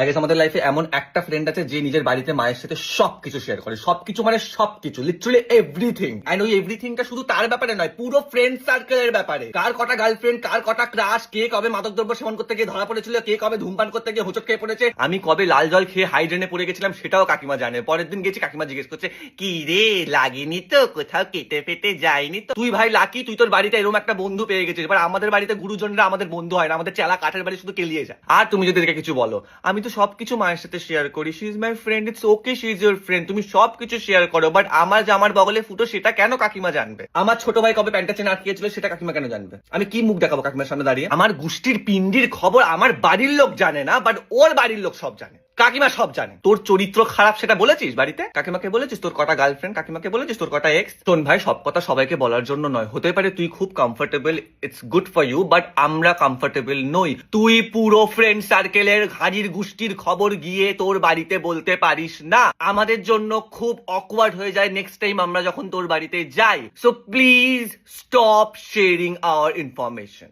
আগে আমাদের লাইফে এমন একটা ফ্রেন্ড আছে যে নিজের বাড়িতে মায়ের সাথে সবকিছু শেয়ার করে। সবকিছু মানে সবকিছু লিটারালি এভরিথিং এন্ড ওই এভরিথিংটা শুধু তার ব্যাপারে নয়, পুরো ফ্রেন্ড সার্কেলের ব্যাপারে। কার কটা গার্লফ্রেন্ড কার কটা ক্রাশ কে কবে মাদক দ্রব্য সেবন করতে গিয়ে ধরা পড়েছিল, কে কবে ধূমপান করতে গিয়ে হোঁচট খেয়ে পড়েছে, আমি কবে লাল জল খেয়ে হাইড্রেনে পড়ে গেছিলাম সেটাও কাকিমা জানে। পরের দিন গেছি, কাকিমা জিজ্ঞেস করছে, কি রে, লাগেনি তো? কোথাও কেটে ফেটে যায়নি তো? তুই ভাই লাকি তুই তোর বাড়িতে এরকম একটা বন্ধু পেয়ে গেছিস। এবার আমাদের বাড়িতে গুরুজনরা আমাদের বন্ধু হয় না, আমাদের চেলা কাঠের বাড়ি শুধু কেলিয়ে যায়। আর তুমি যদি কিছু বলো? আমি তো সবকিছু মায়ের সাথে শেয়ার করি। She is my friend it's okay she is your friend তুমি সবকিছু শেয়ার করো বাট আমার জামার বগলে ফুটো, সেটা কেন কাকিমা জানবে? আমার ছোট ভাই কবে প্যান্টা চেন আটকিয়েছিল, সেটা কাকিমা কেন জানবে? আমি কি মুখ দেখাবো কাকিমার সামনে দাঁড়িয়ে? আমার গোষ্ঠীর পিন্ডির খবর আমার বাড়ির লোক জানে না বাট ওর বাড়ির লোক সব জানে। কাকিমা সব জানে। তোর চরিত্র খারাপ সেটা বলেছিস বাড়িতে? কাকিমাকে বলেছিস? তোর কটা গার্লফ্রেন্ড কাকিমাকে বলেছিস? তোর কটা এক্স তোন ভাই, সব কথা সবাইকে বলার জন্য নয়। হতে পারে তুই খুব comfortable it's good for you but আমরা কমফোর্টেবল নই। তুই পুরো ফ্রেন্ড সার্কেলের হাজির গোষ্ঠীর খবর গিয়ে তোর বাড়িতে বলতে পারিস না। আমাদের জন্য খুব অকওয়ার্ড হয়ে যায় নেক্সট টাইম আমরা যখন তোর বাড়িতে যাই। So please stop sharing our information